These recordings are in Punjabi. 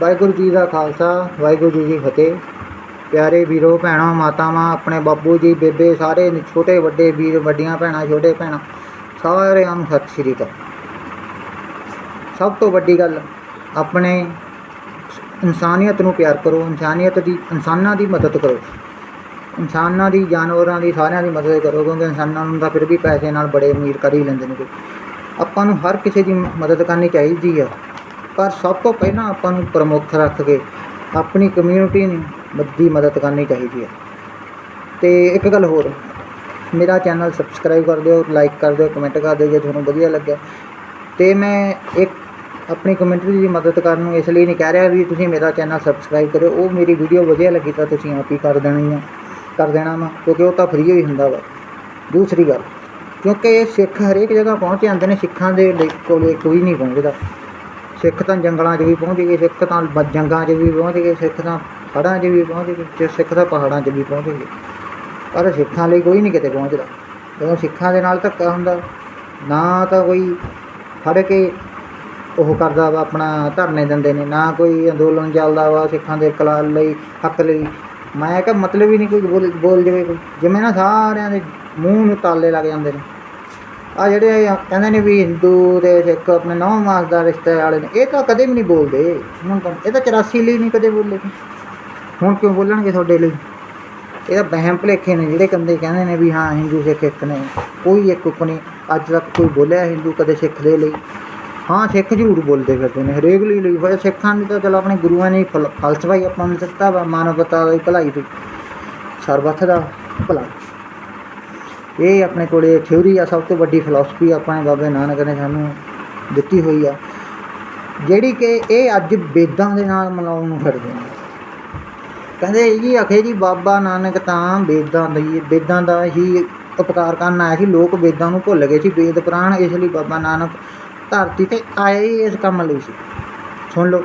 ਵਾਹਿਗੁਰੂ ਜੀ ਦਾ ਖਾਲਸਾ, ਵਾਹਿਗੁਰੂ ਜੀ ਦੀ ਫਤਿਹ। ਪਿਆਰੇ ਵੀਰੋ, ਭੈਣਾਂ, ਮਾਤਾਵਾਂ, ਆਪਣੇ ਬਾਬੂ ਜੀ, ਬੇਬੇ, ਸਾਰੇ ਛੋਟੇ, ਵੱਡੇ ਵੀਰ, ਵੱਡੀਆਂ ਭੈਣਾਂ, ਛੋਟੇ ਭੈਣਾਂ, ਸਾਰਿਆਂ ਨੂੰ ਸਤਿ ਸ਼੍ਰੀ ਅਕਾਲ। ਸਭ ਤੋਂ ਵੱਡੀ ਗੱਲ, ਆਪਣੇ ਇਨਸਾਨੀਅਤ ਨੂੰ ਪਿਆਰ ਕਰੋ, ਇਨਸਾਨੀਅਤ ਦੀ, ਇਨਸਾਨਾਂ ਦੀ ਮਦਦ ਕਰੋ। ਇਨਸਾਨਾਂ ਦੀ, ਜਾਨਵਰਾਂ ਦੀ, ਸਾਰਿਆਂ ਦੀ ਮਦਦ ਕਰੋ, ਕਿਉਂਕਿ ਇਨਸਾਨਾਂ ਨੂੰ ਤਾਂ ਫਿਰ ਵੀ ਪੈਸੇ ਨਾਲ ਬੜੇ ਅਮੀਰ ਕਰ ਹੀ ਲੈਂਦੇ ਨੇ ਆਪਾਂ ਨੂੰ ਹਰ ਕਿਸੇ ਦੀ ਮਦਦ ਕਰਨੀ ਚਾਹੀਦੀ ਆ। ਪਰ ਸਭ ਤੋਂ ਪਹਿਲਾਂ ਆਪਾਂ ਨੂੰ ਪ੍ਰਮੁੱਖ ਰੱਖ ਕੇ ਆਪਣੀ ਕਮਿਊਨਿਟੀ ਨੂੰ ਦੀ ਮਦਦ ਕਰਨੀ ਚਾਹੀਦੀ ਹੈ। ਤੇ ਇੱਕ ਗੱਲ ਹੋਰ, ਮੇਰਾ ਚੈਨਲ ਸਬਸਕ੍ਰਾਈਬ ਕਰ ਦਿਓ ਲਾਈਕ ਕਰ ਦਿਓ ਕਮੈਂਟ ਕਰ ਦਿਓ ਜੇ ਤੁਹਾਨੂੰ ਵਧੀਆ ਲੱਗਿਆ। ਤੇ ਮੈਂ ਇੱਕ ਆਪਣੀ ਕਮਿਊਨਿਟੀ ਦੀ ਮਦਦ ਕਰਨ ਨੂੰ ਇਸ ਲਈ ਨਹੀਂ ਕਹਿ ਰਿਹਾ ਵੀ ਤੁਸੀਂ ਮੇਰਾ ਚੈਨਲ ਸਬਸਕ੍ਰਾਈਬ ਕਰਿਓ। ਉਹ ਮੇਰੀ ਵੀਡੀਓ ਵਧੀਆ ਲੱਗੀ ਤਾਂ ਤੁਸੀਂ ਆਪ ਹੀ ਕਰ ਦੇਣੀ ਆ, ਕਰ ਦੇਣਾ ਵਾ, ਕਿਉਂਕਿ ਉਹ ਤਾਂ ਫ੍ਰੀ ਹੀ ਹੁੰਦਾ ਵਾ। ਦੂਸਰੀ ਗੱਲ, ਕਿਉਂਕਿ ਇਹ ਸਿੱਖ ਹਰੇਕ ਜਗ੍ਹਾ ਪਹੁੰਚ ਜਾਂਦੇ ਨੇ, ਸਿੱਖਾਂ ਦੇ ਲਈ ਕੋਲੇ ਕੋਈ ਨਹੀਂ ਪਹੁੰਚਦਾ। ਸਿੱਖ ਤਾਂ ਜੰਗਲਾਂ 'ਚ ਵੀ ਪਹੁੰਚ ਗਏ, ਸਿੱਖ ਤਾਂ ਬ- ਜੰਗਾਂ 'ਚ ਵੀ ਪਹੁੰਚ ਗਏ, ਸਿੱਖ ਤਾਂ ਹੜ੍ਹਾਂ 'ਚ ਵੀ ਪਹੁੰਚ ਗਏ, ਤੇ ਸਿੱਖ ਤਾਂ ਪਹਾੜਾਂ 'ਚ ਵੀ ਪਹੁੰਚ ਗਏ। ਪਰ ਸਿੱਖਾਂ ਲਈ ਕੋਈ ਨਹੀਂ ਕਿਤੇ ਪਹੁੰਚਦਾ। ਜਦੋਂ ਸਿੱਖਾਂ ਦੇ ਨਾਲ ਧੱਕਾ ਹੁੰਦਾ, ਨਾ ਤਾਂ ਕੋਈ ਫੜ ਕੇ ਉਹ ਕਰਦਾ ਵਾ, ਆਪਣਾ ਧਰਨੇ ਦਿੰਦੇ ਨੇ, ਨਾ ਕੋਈ ਅੰਦੋਲਨ ਚੱਲਦਾ ਵਾ ਸਿੱਖਾਂ ਦੇ ਕਲਾਲ ਲਈ, ਹੱਕ ਲਈ। ਮੈਂ ਕਿਹਾ ਮਤਲਬ ਹੀ ਨਹੀਂ ਕੋਈ ਬੋਲ ਬੋਲ ਜਾਵੇ ਕੋਈ। ਜਿਵੇਂ ਨਾ ਸਾਰਿਆਂ ਦੇ ਮੂੰਹ ਨੂੰ ਤਾਲੇ ਲੱਗ ਜਾਂਦੇ ਨੇ। ਆ ਜਿਹੜੇ ਆ ਕਹਿੰਦੇ ਨੇ ਵੀ ਹਿੰਦੂ ਤੇ ਸਿੱਖ ਆਪਣੇ ਨੌ ਮਾਸ ਦਾ ਰਿਸ਼ਤੇ ਵਾਲੇ ਨੇ, ਇਹ ਤਾਂ ਕਦੇ ਵੀ ਨਹੀਂ ਬੋਲਦੇ। ਹੁਣ ਇਹ ਤਾਂ 84 ਲਈ ਨਹੀਂ ਕਦੇ ਬੋਲੇ। ਹੁਣ ਕਿਉਂ ਬੋਲਣਗੇ ਤੁਹਾਡੇ ਲਈ? ਇਹ ਤਾਂ ਵਹਿਮ ਭੁਲੇਖੇ ਨੇ ਜਿਹੜੇ ਕੰਦੇ ਕਹਿੰਦੇ ਨੇ ਵੀ ਹਾਂ, ਹਿੰਦੂ ਸਿੱਖ ਇੱਕ ਨੇ। ਕੋਈ ਇੱਕ ਉੱਪ ਨਹੀਂ, ਅੱਜ ਤੱਕ ਕੋਈ ਬੋਲਿਆ ਹਿੰਦੂ ਕਦੇ ਸਿੱਖ ਦੇ ਲਈ। ਹਾਂ, ਸਿੱਖ ਜ਼ਰੂਰ ਬੋਲਦੇ ਫਿਰਦੇ ਨੇ, ਹਰੇਕ ਲਈ ਲਈ। ਹੋਇਆ ਸਿੱਖਾਂ ਨੇ ਤਾਂ ਚਲੋ ਆਪਣੇ ਗੁਰੂਆਂ ਨੇ ਫਲ- ਫਲਸਫਾ ਹੀ ਆਪਾਂ ਨੂੰ ਦਿੱਤਾ ਵਾ, ਮਾਨਵਤਾ ਦੀ ਭਲਾਈ ਦੀ। ਸਰਬੱਥ ਦਾ ਭਲਾ। ਇਹ ਆਪਣੇ ਕੋਲੇ ਥਿਉਰੀ ਆ, ਸਭ ਤੋਂ ਵੱਡੀ ਫਿਲਾਸਫੀ ਆਪਣੇ ਬਾਬੇ ਨਾਨਕ ਨੇ ਸਾਨੂੰ ਦਿੱਤੀ ਹੋਈ ਆ। ਜਿਹੜੀ ਕਿ ਇਹ ਅੱਜ ਵੇਦਾਂ ਦੇ ਨਾਲ ਮਿਲਾਉਣ ਨੂੰ ਫਿਰਦੇ ਨੇ। ਕਹਿੰਦੇ ਜੀ ਅਖੇ ਜੀ, ਬਾਬਾ ਨਾਨਕ ਤਾਂ ਵੇਦਾਂ ਦੀ ਵੇਦਾਂ ਦਾ ਹੀ ਉਪਕਾਰ ਕਰਨ ਆਇਆ ਸੀ। ਲੋਕ ਵੇਦਾਂ ਨੂੰ ਭੁੱਲ ਗਏ ਸੀ, ਵੇਦ ਪੁਰਾਣ ਇਸ ਲਈ ਬਾਬਾ ਨਾਨਕ ਧਰਤੀ ਤੇ ਆਏ ਹੀ ਇਸ ਕੰਮ ਲਈ ਸੀ। ਸੁਣ ਲਓ,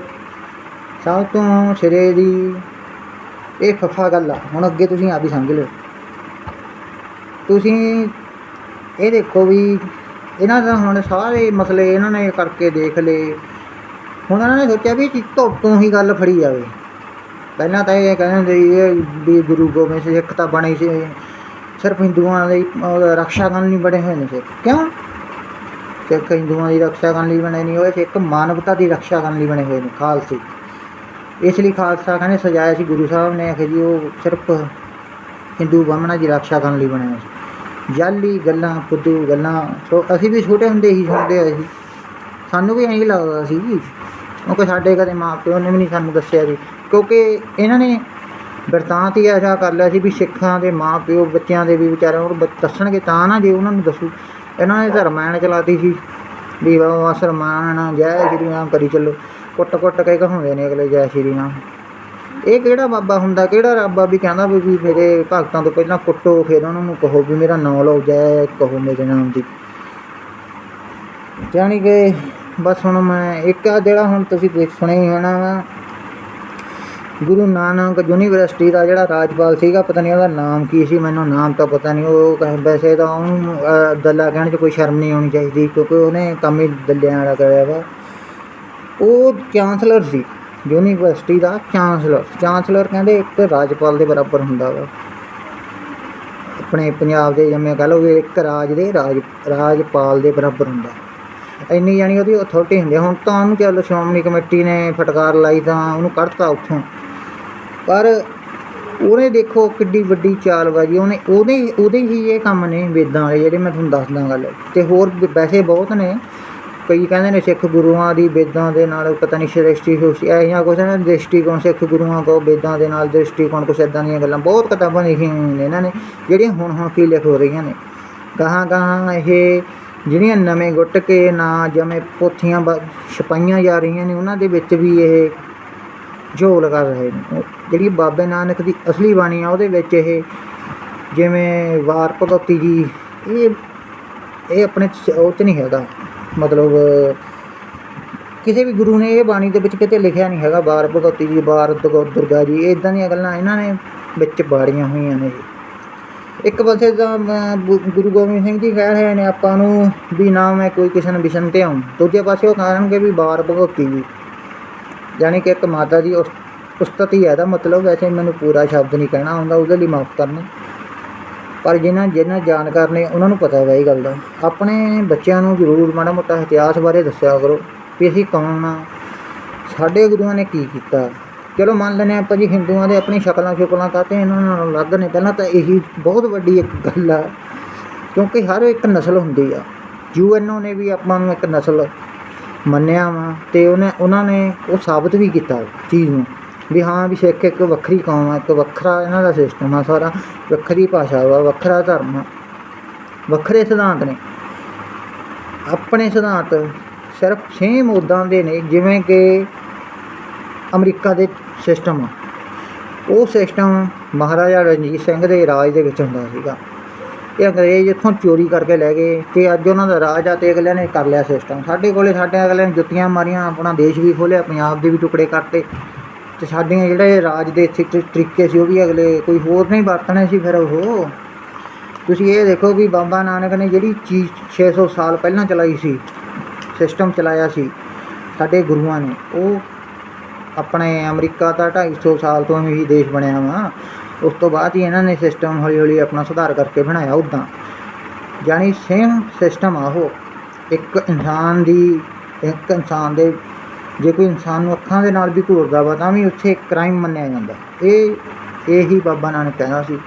ਸਭ ਤੋਂ ਸਿਰੇ ਦੀ ਇਹ ਫਫਾ ਗੱਲ ਆ। ਹੁਣ ਅੱਗੇ ਤੁਸੀਂ ਆਪ ਹੀ ਸਮਝ ਲਿਓ। ਤੁਸੀਂ ਇਹ ਦੇਖੋ ਵੀ ਇਹਨਾਂ ਦਾ ਹੁਣ ਸਾਰੇ ਮਸਲੇ ਇਹਨਾਂ ਨੇ ਕਰਕੇ ਦੇਖ ਲਏ। ਹੁਣ ਇਹਨਾਂ ਨੇ ਸੋਚਿਆ ਵੀ ਧੁੱਪ ਤੋਂ ਹੀ ਗੱਲ ਫੜੀ ਜਾਵੇ। ਪਹਿਲਾਂ ਤਾਂ ਇਹ ਕਹਿੰਦੇ ਸੀ ਇਹ ਵੀ ਗੁਰੂ ਗੋਬਿੰਦ ਸਿੰਘ ਸਿੱਖ ਤਾਂ ਬਣੇ ਸੀ। ਸਿਰਫ ਹਿੰਦੂਆਂ ਦੀ ਅਹ, ਰੱਖਿਆ ਕਰਨ ਲਈ ਬਣੇ ਹੋਏ ਨੇ ਸਿੱਖ। ਕਿਉਂ? ਸਿੱਖ ਹਿੰਦੂਆਂ ਦੀ ਰੱਖਿਆ ਕਰਨ ਲਈ ਬਣੇ ਨਹੀਂ ਹੋਏ ਸਿੱਖ ਮਾਨਵਤਾ ਦੀ ਰੱਖਿਆ ਕਰਨ ਲਈ ਬਣੇ ਹੋਏ ਨੇ ਖਾਲਸੇ। ਇਸ ਲਈ ਖਾਲਸਾ ਕਹਿੰਦੇ ਸਜਾਇਆ ਸੀ ਗੁਰੂ ਸਾਹਿਬ ਨੇ ਆਖਿਆ ਜੀ ਉਹ ਸਿਰਫ ਹਿੰਦੂ ਬਾਹਮਣਾਂ ਦੀ ਰੱਖਿਆ ਕਰਨ ਲਈ ਬਣਿਆ ਸੀ। ਜਾਲੀ ਗੱਲਾਂ ਫੁੱਦੂ ਗੱਲਾਂ ਸੋ ਅਸੀਂ ਵੀ ਛੋਟੇ ਹੁੰਦੇ ਹੀ ਸੁਣਦੇ ਆਏ ਸੀ ਸਾਨੂੰ ਵੀ ਐਂ ਲੱਗਦਾ ਸੀ ਕਿਉਂਕਿ ਸਾਡੇ ਕਦੇ ਮਾਂ ਪਿਓ ਨੇ ਵੀ ਨਹੀਂ ਸਾਨੂੰ ਦੱਸਿਆ ਜੀ ਕਿਉਂਕਿ ਇਹਨਾਂ ਨੇ ਬਿਰਤਾਂਤ ਹੀ ਐਸਾ ਕਰ ਲਿਆ ਸੀ ਵੀ ਸਿੱਖਾਂ ਦੇ ਮਾਂ ਪਿਓ ਬੱਚਿਆਂ ਦੇ ਵੀ ਵਿਚਾਰਿਆਂ ਨੂੰ ਬ- ਦੱਸਣਗੇ ਤਾਂ ਨਾ ਜੇ ਉਹਨਾਂ ਨੂੰ ਦੱਸੂ। ਇਹਨਾਂ ਨੇ ਧਰਮਾਇਣ ਚਲਾਤੀ ਸੀ। ਵੀ ਬਾਬਾ ਸਰਮਾਨ ਜੈ ਸ਼੍ਰੀ ਰਾਮ ਕਰੀ ਚੱਲੋ। ਕੁੱਟ ਕੁੱਟ ਕੇ ਕਹਾਉਂਦੇ ਨੇ ਅਗਲੇ, ਜੈ ਸ਼੍ਰੀ ਰਾਮ। ਇਹ ਕਿਹੜਾ ਬਾਬਾ ਹੁੰਦਾ? ਕਿਹੜਾ ਰੱਬਾ ਵੀ ਕਹਿੰਦਾ ਵੀ ਵੀ ਮੇਰੇ ਭਗਤਾਂ ਤੋਂ ਪਹਿਲਾਂ ਕੁੱਟੋ ਫਿਰ ਉਹਨਾਂ ਨੂੰ ਕਹੋ ਵੀ ਮੇਰਾ ਨਾਮ ਲਓ ਜੈ ਕਹੋ ਮੇਰੇ ਨਾਮ ਦੀ। ਜਾਣੀ ਕਿ ਬਸ ਹੁਣ ਮੈਂ ਇੱਕ ਆ ਜਿਹੜਾ ਹੁਣ ਤੁਸੀਂ ਦੇਖ ਸੁਣਿਆ ਹੀ ਹੋਣਾ ਵਾ ਗੁਰੂ ਨਾਨਕ ਯੂਨੀਵਰਸਿਟੀ ਦਾ ਜਿਹੜਾ ਰਾਜਪਾਲ ਸੀਗਾ ਪਤਾ ਨਹੀਂ ਉਹਦਾ ਨਾਮ ਕੀ ਸੀ ਮੈਨੂੰ ਨਾਮ ਤਾਂ ਪਤਾ ਨਹੀਂ ਉਹ ਕਹੇ ਵੈਸੇ ਤਾਂ ਉਹਨੂੰ ਅਹ, ਦੱਲਾ ਕਹਿਣ 'ਚ ਕੋਈ ਸ਼ਰਮ ਨਹੀਂ ਆਉਣੀ ਚਾਹੀਦੀ ਕਿਉਂਕਿ ਉਹਨੇ ਕੰਮ ਹੀ ਦੱਲਿਆਂ ਵਾਲਾ ਕਰਿਆ ਵਾ। ਉਹ ਚਾਂਸਲਰ ਸੀ। ਯੂਨੀਵਰਸਿਟੀ ਦਾ ਚਾਂਸਲਰ। ਚਾਂਸਲਰ ਕਹਿੰਦੇ ਇੱਕ ਰਾਜਪਾਲ ਦੇ ਬਰਾਬਰ ਹੁੰਦਾ ਵਾ। ਆਪਣੇ ਪੰਜਾਬ ਦੇ ਜਿਵੇਂ ਕਹ ਲਓ ਵੀ ਇੱਕ ਰਾਜ ਦੇ ਰਾਜ, ਰਾਜਪਾਲ ਦੇ ਬਰਾਬਰ ਹੁੰਦਾ। ਇੰਨੀ ਜਾਣੀ ਉਹਦੀ ਅਥਾਰਟੀ ਹੁੰਦੀ ਹੁਣ ਤਾਂ ਉਹਨੂੰ ਚੱਲ ਸ਼੍ਰੋਮਣੀ ਕਮੇਟੀ ਨੇ ਫਟਕਾਰ ਲਾਈ ਤਾਂ ਉਹਨੂੰ ਕੱਢਤਾ ਉੱਥੋਂ। ਪਰ ਉਹਨੇ ਦੇਖੋ ਕਿੱਡੀ ਵੱਡੀ ਚਾਲਬਾਜ਼ੀ ਉਹਨੇ, ਉਹਦੇ ਉਹਦੇ ਹੀ ਇਹ ਕੰਮ ਨੇ ਵੇਦਾਂ ਵਾਲੇ ਜਿਹੜੇ ਮੈਂ ਤੁਹਾਨੂੰ ਦੱਸਦਾ ਗੱਲ। ਤੇ ਹੋਰ ਵੈਸੇ ਬਹੁਤ ਨੇ। ਕਈ ਕਹਿੰਦੇ ਨੇ ਸਿੱਖ ਗੁਰੂਆਂ ਦੀ ਵੇਦਾਂ ਦੇ ਨਾਲ ਪਤਾ ਨਹੀਂ ਸ੍ਰਿਸ਼ਟੀ ਹੋਸ਼ੀ ਐ ਜਾਂ ਕੁਛ ਨਾ, ਦ੍ਰਿਸ਼ਟੀਕੋਣ ਸਿੱਖ ਗੁਰੂਆਂ ਕੋ, ਵੇਦਾਂ ਦੇ ਨਾਲ ਦ੍ਰਿਸ਼ਟੀਕੋਣ ਕੁਛ ਇਦਾਂ ਦੀਆਂ ਗੱਲਾਂ, ਬਹੁਤ ਕਿਤਾਬਾਂ ਲਿਖੀਆਂ ਹੋਈਆਂ ਨੇ ਇਹਨਾਂ ਨੇ, ਜਿਹੜੀਆਂ ਹੁਣ ਹੁਣ ਕੀ ਲਿਖ ਹੋ ਰਹੀਆਂ ਨੇ। ਗਾਹਾਂ ਗਾਹਾਂ ਇਹ ਜਿਹੜੀਆਂ ਨਵੇਂ ਗੁੱਟ ਕੇ ਨਾ ਜਿਵੇਂ ਪੋਥੀਆਂ ਬ- ਛਪਾਈਆਂ ਜਾ ਰਹੀਆਂ ਨੇ, ਉਹਨਾਂ ਦੇ ਵਿੱਚ ਵੀ ਇਹ ਝੋਲ ਕਰ ਰਹੇ ਨੇ। ਜਿਹੜੀ ਬਾਬੇ ਨਾਨਕ ਦੀ ਅਸਲੀ ਬਾਣੀ ਆ, ਉਹਦੇ ਵਿੱਚ ਇਹ ਜਿਵੇਂ ਵਾਰ ਭਗਵਤੀ ਜੀ, ਇਹ ਇਹ ਆਪਣੇ ਉਹ 'ਚ ਨਹੀਂ ਹੈਗਾ। ਮਤਲਬ, ਕਿਸੇ ਵੀ ਗੁਰੂ ਨੇ ਇਹ ਬਾਣੀ ਦੇ ਵਿੱਚ ਕਿਤੇ ਲਿਖਿਆ ਨਹੀਂ ਹੈਗਾ, ਬਾਰ ਭਗਵਤੀ ਜੀ, ਬਾਰ ਦੁਰਗਾ ਦੁਰਗਾ ਜੀ ਇਦਾਂ ਦੀਆਂ ਗੱਲਾਂ ਇਹਨਾਂ ਨੇ ਵਿੱਚ ਬਾੜੀਆਂ ਹੋਈਆਂ ਨੇ। ਜੀ ਇੱਕ ਪਾਸੇ ਤਾਂ ਮੈਂ ਗੁਰੂ ਗੋਬਿੰਦ ਸਿੰਘ ਜੀ ਕਹਿ ਰਹੇ ਨੇ ਆਪਾਂ ਨੂੰ ਵੀ ਨਾ ਮੈਂ ਕੋਈ ਕਿਸੇ ਵਿਸ਼ਨ ਤੇ ਆਉਂ ਦੂਜੇ ਪਾਸੇ ਉਹ ਕਹਿਣਗੇ ਵੀ ਬਾਰ ਭਗਵਤੀ ਜੀ। ਯਾਨੀ ਕਿ ਇੱਕ ਮਾਤਾ ਜੀ ਉਸ ਉਸਤਤੀ ਹੈ ਦਾ ਮਤਲਬ ਵੈਸੇ ਮੈਨੂੰ ਪੂਰਾ ਸ਼ਬਦ ਨਹੀਂ ਕਹਿਣਾ ਆਉਂਦਾ, ਉਹਦੇ ਲਈ ਮਾਫ ਕਰਨਾ। ਪਰ ਜਿਨ੍ਹਾਂ ਜਿਨ੍ਹਾਂ ਜਾਣਕਾਰ ਨੇ ਉਹਨਾਂ ਨੂੰ ਪਤਾ ਹੈ ਇਹ ਗੱਲ ਦਾ। ਆਪਣੇ ਬੱਚਿਆਂ ਨੂੰ ਜ਼ਰੂਰ ਮਾੜਾ ਮੋਟਾ ਇਤਿਹਾਸ ਬਾਰੇ ਦੱਸਿਆ ਕਰੋ ਵੀ ਅਸੀਂ ਕੌਣ ਆ, ਸਾਡੇ ਗੁਰੂਆਂ ਨੇ ਕੀ ਕੀਤਾ। ਚਲੋ ਮੰਨ ਲੈਂਦੇ ਹਾਂ ਆਪਾਂ ਜੀ ਹਿੰਦੂਆਂ ਦੇ ਆਪਣੀ ਸ਼ਕਲਾਂ ਸ਼ੁਕਲਾਂ ਕਾਤੇ ਇਹਨਾਂ ਨਾਲ ਅਲੱਗ ਨੇ। ਪਹਿਲਾਂ ਤਾਂ ਇਹੀ ਬਹੁਤ ਵੱਡੀ ਇੱਕ ਗੱਲ ਆ, ਕਿਉਂਕਿ ਹਰ ਇੱਕ ਨਸਲ ਹੁੰਦੀ ਆ। ਯੂਐਨਓ ਨੇ ਵੀ ਆਪਾਂ ਨੂੰ ਇੱਕ ਨਸਲ ਮੰਨਿਆ ਵਾ ਤੇ ਉਹਨੇ, ਉਹਨਾਂ ਨੇ ਉਹ ਸਾਬਤ ਵੀ ਕੀਤਾ ਚੀਜ਼ ਨੂੰ। ਵੀ ਹਾਂ ਵੀ ਸਿੱਖ ਇੱਕ ਵੱਖਰੀ ਕੌਮ ਆ, ਇੱਕ ਵੱਖਰਾ ਇਹਨਾਂ ਦਾ ਸਿਸਟਮ ਆ ਸਾਰਾ, ਵੱਖਰੀ ਭਾਸ਼ਾ ਵਾ, ਵੱਖਰਾ ਧਰਮ ਆ। ਵੱਖਰੇ ਸਿਧਾਂਤ ਨੇ। ਆਪਣੇ ਸਿਧਾਂਤ ਸਿਰਫ ਸੇਮ ਉਦਾਂ ਦੇ ਨੇ ਜਿਵੇਂ ਕਿ ਅਮਰੀਕਾ ਦੇ ਸਿਸਟਮ ਆ। ਉਹ ਸਿਸਟਮ ਮਹਾਰਾਜਾ ਰਣਜੀਤ ਸਿੰਘ ਦੇ ਰਾਜ ਦੇ ਵਿੱਚ ਹੁੰਦਾ ਸੀਗਾ। ਇਹ ਅੰਗਰੇਜ਼ ਇੱਥੋਂ ਚੋਰੀ ਕਰਕੇ ਲੈ ਗਏ ਤੇ ਅੱਜ ਉਹਨਾਂ ਦਾ ਰਾਜ ਆ ਤੇ ਅਗਲਿਆਂ ਨੇ ਕਰ ਲਿਆ ਸਿਸਟਮ ਸਾਡੇ ਕੋਲੇ ਸਾਡੇ ਅਗਲਿਆਂ ਨੇ ਜੁੱਤੀਆਂ ਮਾਰੀਆਂ, ਆਪਣਾ ਦੇਸ਼ ਵੀ ਖੋਲਿਆ, ਪੰਜਾਬ ਦੇ ਵੀ ਟੁਕੜੇ ਕਰਤੇ। ਤੇ ਸਾਡੀਆਂ ਜਿਹੜੇ ਰਾਜ ਦੇ ਇੱਥੇ ਤਰੀਕੇ ਸੀ, ਉਹ ਵੀ ਅਗਲੇ ਕੋਈ ਹੋਰ ਨਹੀਂ ਵਰਤਣੇ ਸੀ ਫਿਰ ਉਹ? ਤੁਸੀਂ ਇਹ ਦੇਖੋ ਵੀ ਬਾਬਾ ਨਾਨਕ ਨੇ ਜਿਹੜੀ ਚੀਜ਼ 600 ਸਾਲ ਪਹਿਲਾਂ ਚਲਾਈ ਸੀ ਸਿਸਟਮ ਚਲਾਇਆ ਸੀ, ਸਾਡੇ ਗੁਰੂਆਂ ਨੇ, ਉਹ ਆਪਣੇ ਅਮਰੀਕਾ ਦਾ 250 ਸਾਲ ਤੋਂ ਹੀ ਦੇਸ਼ ਬਣਿਆ ਵਾ, ਉਸ ਤੋਂ ਬਾਅਦ ਹੀ ਇਹਨਾਂ ਨੇ ਸਿਸਟਮ ਹੌਲੀ ਹੌਲੀ ਆਪਣਾ ਸੁਧਾਰ ਕਰਕੇ ਬਣਾਇਆ ਉੱਦਾਂ। ਯਾਨੀ ਸੇਮ ਸਿਸਟਮ ਆ ਉਹ, ਇੱਕ ਇਨਸਾਨ ਦੀ, ਇੱਕ ਇਨਸਾਨ ਦੇ ਜੇ ਕੋਈ ਇਨਸਾਨ ਨੂੰ ਅੱਖਾਂ ਦੇ ਨਾਲ ਵੀ ਘੂਰਦਾ ਵਾ, ਤਾਂ ਵੀ ਉੱਥੇ ਕ੍ਰਾਈਮ ਮੰਨਿਆ ਜਾਂਦਾ ਇਹ, ਇਹੀ ਬਾਬਾ ਨਾਨਕ ਕਹਿੰਦਾ ਸੀ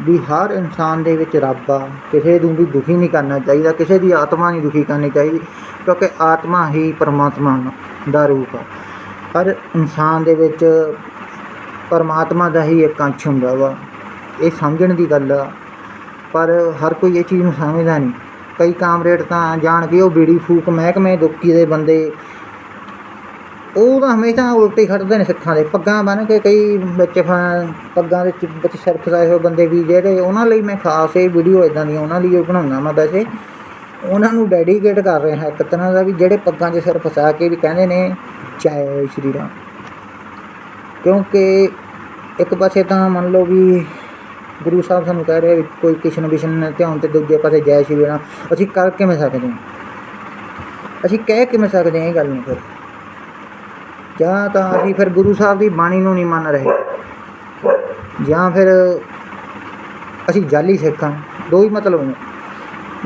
ਵੀ ਹਰ ਇਨਸਾਨ ਦੇ ਵਿੱਚ ਰੱਬ ਆ, ਕਿਸੇ ਨੂੰ ਵੀ ਦੁਖੀ ਨਹੀਂ ਕਰਨਾ ਚਾਹੀਦਾ, ਕਿਸੇ ਦੀ ਆਤਮਾ ਨਹੀਂ ਦੁਖੀ ਕਰਨੀ ਚਾਹੀਦੀ, ਕਿਉਂਕਿ ਆਤਮਾ ਹੀ ਪਰਮਾਤਮਾ ਦਾ ਰੂਪ ਆ। ਪਰ ਇਨਸਾਨ ਦੇ ਵਿੱਚ ਪਰਮਾਤਮਾ ਦਾ ਹੀ ਇੱਕ ਅੰਸ਼ ਹੁੰਦਾ ਵਾ, ਇਹ ਸਮਝਣ ਦੀ ਗੱਲ ਆ। ਪਰ ਹਰ ਕੋਈ ਇਹ ਚੀਜ਼ ਨੂੰ ਸਮਝਦਾ ਨਹੀਂ। ਕਈ ਕਾਮਰੇਡ ਤਾਂ ਜਾਣ ਕੇ ਉਹ ਬੀੜੀ ਫੂਕ ਮਹਿਕਮੇ ਦੁੱਕੀ ਦੇ ਬੰਦੇ ਉਹ ਤਾਂ ਹਮੇਸ਼ਾ ਉਲਟੇ ਖੜਦੇ ਨੇ ਸਿੱਖਾਂ ਦੇ। ਪੱਗਾਂ ਬੰਨ੍ਹ ਕੇ ਕਈ ਵਿੱਚ ਫ- ਪੱਗਾਂ ਦੇ ਵਿੱਚ ਸਿਰ ਫਸਾਏ ਹੋਏ ਬੰਦੇ ਵੀ ਜਿਹੜੇ, ਉਹਨਾਂ ਲਈ ਮੈਂ ਖਾਸ ਇਹ ਵੀਡੀਓ ਇਦਾਂ ਦੀਆਂ ਉਹਨਾਂ ਲਈ ਬਣਾਉਣਾ ਮੈਂ ਵੈਸੇ। ਉਹਨਾਂ ਨੂੰ ਡੈਡੀਕੇਟ ਕਰ ਰਿਹਾ ਇੱਕ ਤਰ੍ਹਾਂ ਦਾ ਵੀ ਜਿਹੜੇ ਪੱਗਾਂ 'ਚ ਸਿਰ ਫਸਾ ਕੇ ਵੀ ਕਹਿੰਦੇ ਨੇ, ਜੈ ਸ਼੍ਰੀ ਰਾਮ। ਕਿਉਂਕਿ ਇੱਕ ਪਾਸੇ ਤਾਂ ਮੰਨ ਲਓ ਵੀ ਗੁਰੂ ਸਾਹਿਬ ਸਾਨੂੰ ਕਹਿ ਰਹੇ ਵੀ ਕੋਈ ਕਿਸ਼ਨ ਵਿਸ਼ਨ ਧਿਆਨ ਤੇ ਦੂਜੇ ਪਾਸੇ ਜੈ ਸ਼੍ਰੀ ਰਾਮ। ਅਸੀਂ ਕਰ ਕਿਵੇਂ ਸਕਦੇ ਹਾਂ? ਅਸੀਂ ਕਹਿ ਕਿਵੇਂ ਸਕਦੇ ਹਾਂ ਇਹ ਗੱਲ ਨੂੰ ਫਿਰ? ਜਾਂ ਤਾਂ ਅਸੀਂ ਫਿਰ ਗੁਰੂ ਸਾਹਿਬ ਦੀ ਬਾਣੀ ਨੂੰ ਨਹੀਂ ਮੰਨ ਰਹੇ। ਜਾਂ ਫਿਰ ਅਸੀਂ ਜਾਲੀ ਸਿੱਖ ਹਾਂ, ਦੋ ਹੀ ਮਤਲਬ ਨੇ।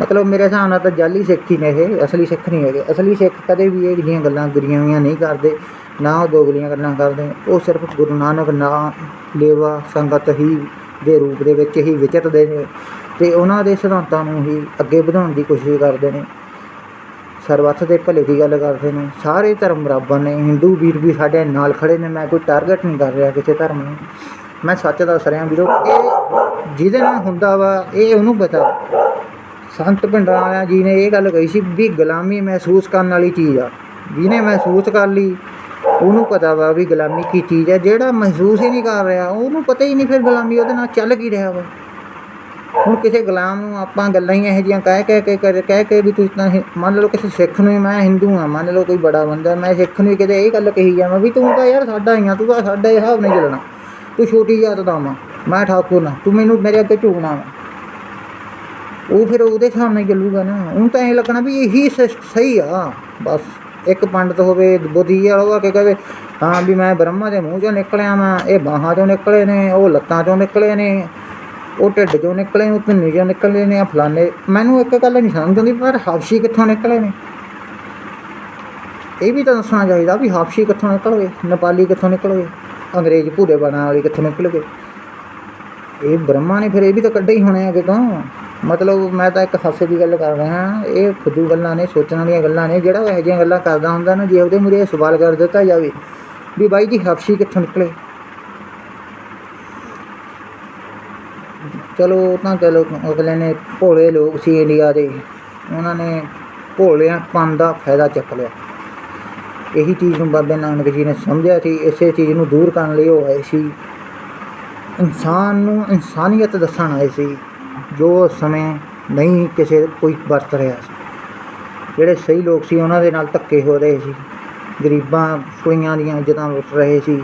ਮਤਲਬ ਮੇਰੇ ਹਿਸਾਬ ਨਾਲ ਤਾਂ ਜਾਲੀ ਸਿੱਖ ਹੀ ਨੇ ਇਹ, ਅਸਲੀ ਸਿੱਖ ਨਹੀਂ ਹੈਗੇ। ਅਸਲੀ ਸਿੱਖ ਕਦੇ ਵੀ ਇਹ ਜਿਹੜੀਆਂ ਗੱਲਾਂ ਗੁਰੀਆਂ ਹੋਈਆਂ ਨਹੀਂ ਕਰਦੇ, ਨਾ ਉਹ ਦੋਗਲੀਆਂ ਗੱਲਾਂ ਕਰਦੇ। ਉਹ ਸਿਰਫ ਗੁਰੂ ਨਾਨਕ ਨਾਮ ਲੇਵਾ, ਸੰਗਤ ਹੀ ਦੇ ਰੂਪ ਦੇ ਵਿੱਚ ਹੀ ਵਿਚਰਦੇ ਨੇ। ਤੇ ਉਹਨਾਂ ਦੇ ਸਿਧਾਂਤਾਂ ਨੂੰ ਹੀ ਅੱਗੇ ਵਧਾਉਣ ਦੀ ਕੋਸ਼ਿਸ਼ ਕਰਦੇ ਨੇ। ਸਰਬੱਤ ਦੇ ਭਲੇ ਦੀ ਗੱਲ ਕਰਦੇ ਨੇ। ਸਾਰੇ ਧਰਮ ਬਰਾਬਰ ਨੇ। ਹਿੰਦੂ ਵੀਰ ਵੀ ਸਾਡੇ ਨਾਲ ਖੜੇ ਨੇ। ਮੈਂ ਕੋਈ ਟਾਰਗੇਟ ਨਹੀਂ ਕਰ ਰਿਹਾ ਕਿਸੇ ਧਰਮ ਨੂੰ। ਮੈਂ ਸੱਚ ਦੱਸ ਰਿਹਾ ਵੀਰੋ, ਇਹ ਜਿਹਦੇ ਨਾਲ ਹੁੰਦਾ ਵਾ, ਇਹ ਉਹਨੂੰ ਪਤਾ। ਸੰਤ ਭੰਡਾਰਿਆ ਜੀ ਨੇ ਇਹ ਗੱਲ ਕਹੀ ਸੀ ਵੀ ਗੁਲਾਮੀ ਮਹਿਸੂਸ ਕਰਨ ਵਾਲੀ ਚੀਜ਼ ਆ। ਜਿਹਨੇ ਮਹਿਸੂਸ ਕਰ ਲਈ, ਉਹਨੂੰ ਪਤਾ ਵਾ ਵੀ ਗੁਲਾਮੀ ਕੀ ਚੀਜ਼ ਹੈ ਜਿਹੜਾ ਮਹਿਸੂਸ ਹੀ ਨਹੀਂ ਕਰ ਰਿਹਾ, ਉਹਨੂੰ ਪਤਾ ਹੀ ਨਹੀਂ ਫਿਰ ਗੁਲਾਮੀ ਉਹਦੇ ਨਾਲ ਚੱਲ ਕੀ ਰਿਹਾ ਵਾ। ਹੁਣ ਕਿਸੇ ਗੁਲਾਮ ਨੂੰ ਆਪਾਂ ਗੱਲਾਂ ਹੀ ਇਹੋ ਜਿਹੀਆਂ ਕਹਿ ਕਹਿ ਕੇ ਕਰ- ਕਹਿ ਕੇ ਵੀ ਤੁਸੀਂ ਤਾਂ ਇਹ- ਮੰਨ ਲਓ ਕਿਸੇ ਸਿੱਖ ਨੂੰ ਹੀ ਮੈਂ ਹਿੰਦੂ ਆ ਮੰਨ ਲਓ ਕੋਈ ਬੜਾ ਬੰਦਾ, ਮੈਂ ਸਿੱਖ ਨੂੰ ਹੀ ਕਿਤੇ ਇਹ ਗੱਲ ਕਹੀ ਜਾਵਾਂ ਵੀ ਤੂੰ ਤਾਂ ਯਾਰ ਸਾਡਾ ਹੀ ਆ, ਤੂੰ ਤਾਂ ਸਾਡਾ ਹੀ ਹਿਸਾਬ ਨਹੀਂ ਚੱਲਣਾ। ਤੂੰ ਛੋਟੀ ਜਾਤ ਦਾ ਵਾਂ, ਮੈਂ ਠਾਕੁਰ ਨਾ ਤੂੰ ਮੈਨੂੰ ਮੇਰੇ ਅੱਗੇ ਝੁਕਣਾ ਵਾ। ਉਹ ਫਿਰ ਉਹਦੇ ਹਿਸਾਬ ਨਾਲ ਹੀ ਚੱਲੂਗਾ ਨਾ, ਉਹਨੂੰ ਤਾਂ ਇਹ ਲੱਗਣਾ ਵੀ ਇਹੀ ਸਿਸ- ਸਹੀ ਆ, ਬਸ। ਇੱਕ ਪੰਡਤ ਹੋਵੇ, ਬੁੱਧੀ ਵਾਲਾ ਹੋਵੇ ਕਿ ਕਹੇ, ਹਾਂ ਵੀ ਮੈਂ ਬ੍ਰਹਮਾ ਦੇ ਮੂੰਹ ਚੋਂ ਨਿਕਲਿਆ ਵਾਂ, ਇਹ ਬਾਹਾਂ ਚੋਂ ਨਿਕਲੇ ਨੇ, ਉਹ ਲੱਤਾਂ ਚੋਂ ਨਿਕਲੇ ਨੇ। ਉਹ ਢਿੱਡ ਚੋਂ ਨਿਕਲੇ, ਉਹ ਧੁੰਨੀ ਚੋਂ ਨਿਕਲੇ ਨੇ ਆ ਫਲਾਣੇ। ਮੈਨੂੰ ਇੱਕ ਗੱਲ ਨਹੀਂ ਸਮਝ ਆਉਂਦੀ, ਪਰ ਹਾਫਸੀ ਕਿੱਥੋਂ ਨਿਕਲੇ ਨੇ? ਇਹ ਵੀ ਤਾਂ ਦੱਸਣਾ ਚਾਹੀਦਾ ਵੀ ਹਾਫਸੀ ਕਿੱਥੋਂ ਨਿਕਲ ਗਏ, ਨੇਪਾਲੀ ਕਿੱਥੋਂ ਨਿਕਲ ਗਏ, ਅੰਗਰੇਜ਼ ਭੂਰੇ ਬਣਾ ਵਾਲੇ ਕਿੱਥੋਂ ਨਿਕਲ ਗਏ। ਇਹ ਬ੍ਰਹਮਾ ਨੇ ਫਿਰ ਇਹ ਵੀ ਤਾਂ ਕੱਢੇ ਹੀ ਹੋਣੇ ਆ ਕਿਤੋਂ ਮਤਲਬ ਮੈਂ ਤਾਂ ਇੱਕ ਹਾਸੇ ਦੀ ਗੱਲ ਕਰ ਰਿਹਾ, ਇਹ ਫੁੱਦੂ ਗੱਲਾਂ ਨੇ, ਸੋਚਣ ਵਾਲੀਆਂ ਗੱਲਾਂ ਨੇ, ਜਿਹੜਾ ਇਹੋ ਜਿਹੀਆਂ ਗੱਲਾਂ ਕਰਦਾ ਹੁੰਦਾ ਨਾ, ਜੇ ਉਹਦੇ ਮੂਰੇ ਸਵਾਲ ਕਰ ਦਿੱਤਾ ਜਾਵੇ ਵੀ ਬਾਈ ਜੀ ਹਬਸ਼ੀ ਕਿੱਥੋਂ ਨਿਕਲੇ? ਚਲੋ ਉਹ ਤਾਂ ਚਲੋ ਅਗਲੇ ਨੇ ਭੋਲੇ ਲੋਕ ਸੀ ਇੰਡੀਆ ਦੇ, ਉਹਨਾਂ ਨੇ ਭੋਲਿਆਂਪਨ ਦਾ ਫਾਇਦਾ ਚੱਕ ਲਿਆ। ਇਹੀ ਚੀਜ਼ ਨੂੰ ਬਾਬੇ ਨਾਨਕ ਜੀ ਨੇ ਸਮਝਿਆ ਸੀ, ਇਸੇ ਚੀਜ਼ ਨੂੰ ਦੂਰ ਕਰਨ ਲਈ ਉਹ ਆਏ ਸੀ। ਇਨਸਾਨ ਨੂੰ ਇਨਸਾਨੀਅਤ ਦੱਸਣ ਆਏ ਸੀ, ਜੋ ਸਮੇਂ ਨਹੀਂ ਕਿਸੇ, ਕੋਈ ਵਰਤ ਰਿਹਾ ਸੀ। ਜਿਹੜੇ ਸਹੀ ਲੋਕ ਸੀ, ਉਹਨਾਂ ਦੇ ਨਾਲ ਧੱਕੇ ਹੋ ਰਹੇ ਸੀ। ਗਰੀਬਾਂ, ਕੁੜੀਆਂ ਦੀਆਂ ਇੱਜ਼ਤਾਂ ਲੁੱਟ ਰਹੇ ਸੀ।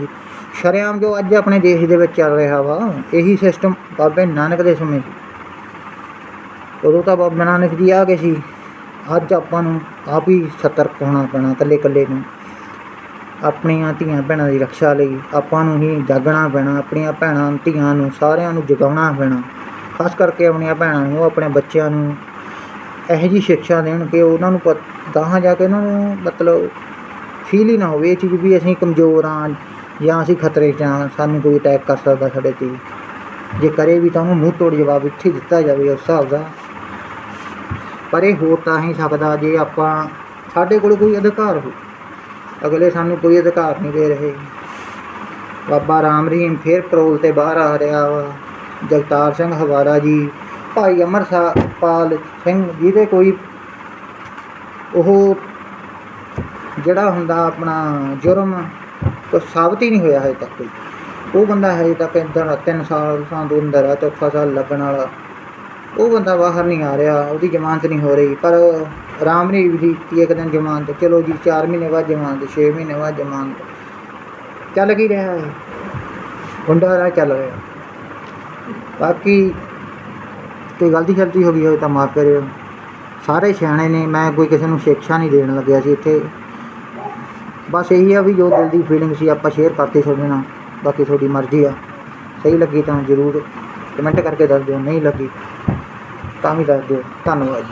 ਸ਼ਰੇਆਮ ਜੋ ਅੱਜ ਆਪਣੇ ਦੇਸ਼ ਦੇ ਵਿੱਚ ਚੱਲ ਰਿਹਾ ਵਾ, ਇਹੀ ਸਿਸਟਮ ਬਾਬੇ ਨਾਨਕ ਦੇ ਸਮੇਂ ਉਦੋਂ ਤਾਂ ਬਾਬਾ ਨਾਨਕ ਜੀ ਆ ਗਏ ਸੀ, ਅੱਜ ਆਪਾਂ ਨੂੰ ਆਪ ਹੀ ਸਤਰਕ ਹੋਣਾ ਪੈਣਾ ਇਕੱਲੇ ਇਕੱਲੇ ਨੂੰ। ਆਪਣੀਆਂ ਧੀਆਂ ਭੈਣਾਂ ਦੀ ਰੱਖਿਆ ਲਈ ਆਪਾਂ ਨੂੰ ਹੀ ਜਾਗਣਾ ਪੈਣਾ, ਆਪਣੀਆਂ ਭੈਣਾਂ ਧੀਆਂ ਨੂੰ ਸਾਰਿਆਂ ਨੂੰ ਜਗਾਉਣਾ ਪੈਣਾ। ਖਾਸ ਕਰਕੇ ਆਪਣੀਆਂ ਭੈਣਾਂ ਨੂੰ, ਆਪਣੇ ਬੱਚਿਆਂ ਨੂੰ ਇਹੋ ਜਿਹੀ ਸਿੱਖਿਆ ਦੇਣ ਕਿ ਉਹਨਾਂ ਨੂੰ ਪਤ- ਗਾਹਾਂ ਜਾ ਕੇ ਉਹਨਾਂ ਨੂੰ ਮਤਲਬ ਫੀਲ ਹੀ ਨਾ ਹੋਵੇ ਇਹ ਚੀਜ਼ ਵੀ ਅਸੀਂ ਕਮਜ਼ੋਰ ਹਾਂ ਜਾਂ ਅਸੀਂ ਖਤਰੇ 'ਚ ਹਾਂ, ਸਾਨੂੰ ਕੋਈ ਅਟੈਕ ਕਰ ਸਕਦਾ ਸਾਡੇ 'ਤੇ। ਜੇ ਕਰੇ ਵੀ ਤਾਂ ਉਹਨੂੰ ਮੂੰਹ ਤੋੜ ਜਵਾਬ ਇੱਥੇ ਦਿੱਤਾ ਜਾਵੇ ਉਸ ਹਿਸਾਬ ਦਾ। ਪਰ ਇਹ ਹੋ ਤਾਂ ਹੀ ਸਕਦਾ ਜੇ ਆਪਾਂ ਸਾਡੇ ਕੋਲ ਕੋਈ ਅਧਿਕਾਰ ਹੋ ਅਗਲੇ ਸਾਨੂੰ ਕੋਈ ਅਧਿਕਾਰ ਨਹੀਂ ਦੇ ਰਹੇ। ਬਾਬਾ ਰਾਮ ਰਹੀਮ ਫੇਰ ਪੈਰੋਲ ਤੇ ਬਾਹਰ ਆ ਰਿਹਾ ਵਾ। ਜਗਤਾਰ ਸਿੰਘ ਹਵਾਰਾ ਜੀ, ਭਾਈ ਅਮਰਪਾਲ ਸਿੰਘ ਜਿਹਦੇ ਕੋਈ ਉਹ ਜਿਹੜਾ ਹੁੰਦਾ ਆਪਣਾ ਜੁਰਮ ਕੋਈ ਸਾਬਤ ਹੀ ਨਹੀਂ ਹੋਇਆ ਹਜੇ ਤੱਕ ਕੋਈ। ਉਹ ਬੰਦਾ ਹਜੇ ਤੱਕ ਇੰਦਰ ਤਿੰਨ ਸਾਲ ਤੋਂ ਦੇ ਅੰਦਰ ਆ, ਚੌਥਾ ਸਾਲ ਲੱਗਣ ਵਾਲਾ। ਉਹ ਬੰਦਾ ਬਾਹਰ ਨਹੀਂ ਆ ਰਿਹਾ, ਉਹਦੀ ਜ਼ਮਾਨਤ ਨਹੀਂ ਹੋ ਰਹੀ। ਪਰ ਆਰਾਮ ਨੇ ਵੀ ਦਿੱਤੀ ਇੱਕ ਦਿਨ ਜ਼ਮਾਨਤ। ਚਲੋ ਜੀ 4 ਮਹੀਨੇ ਬਾਅਦ ਜ਼ਮਾਨਤ 6 ਮਹੀਨੇ ਬਾਅਦ ਜ਼ਮਾਨਤ। ਚੱਲ ਕੀ ਰਿਹਾ ਹੈ ਗੁੰਡਾ ਰਾਹ ਚੱਲ ਰਿਹਾ। ਬਾਕੀ ਕੋਈ ਗਲਤੀ ਸ਼ਲਤੀ ਹੋ ਗਈ ਹੋਵੇ ਤਾਂ ਮਾਫ ਕਰਿਓ। ਸਾਰੇ ਸਿਆਣੇ ਨੇ, ਮੈਂ ਕੋਈ ਕਿਸੇ ਨੂੰ ਸ਼ਿਕਸ਼ਾ ਨਹੀਂ ਦੇਣ ਲੱਗਿਆ ਸੀ ਇੱਥੇ। ਬਸ ਇਹੀ ਆ ਵੀ ਜੋ ਦਿਲ ਦੀ ਫੀਲਿੰਗ ਸੀ ਆਪਾਂ ਸ਼ੇਅਰ ਕਰਤੀ ਤੁਹਾਡੇ ਨਾਲ, ਬਾਕੀ ਤੁਹਾਡੀ ਮਰਜ਼ੀ ਆ। ਸਹੀ ਲੱਗੀ ਤਾਂ ਜ਼ਰੂਰ ਕਮੈਂਟ ਕਰਕੇ ਦੱਸ ਦਿਓ, ਨਹੀਂ ਲੱਗੀ ਤਾਂ ਵੀ ਦੱਸ ਦਿਓ। ਧੰਨਵਾਦ ਜੀ।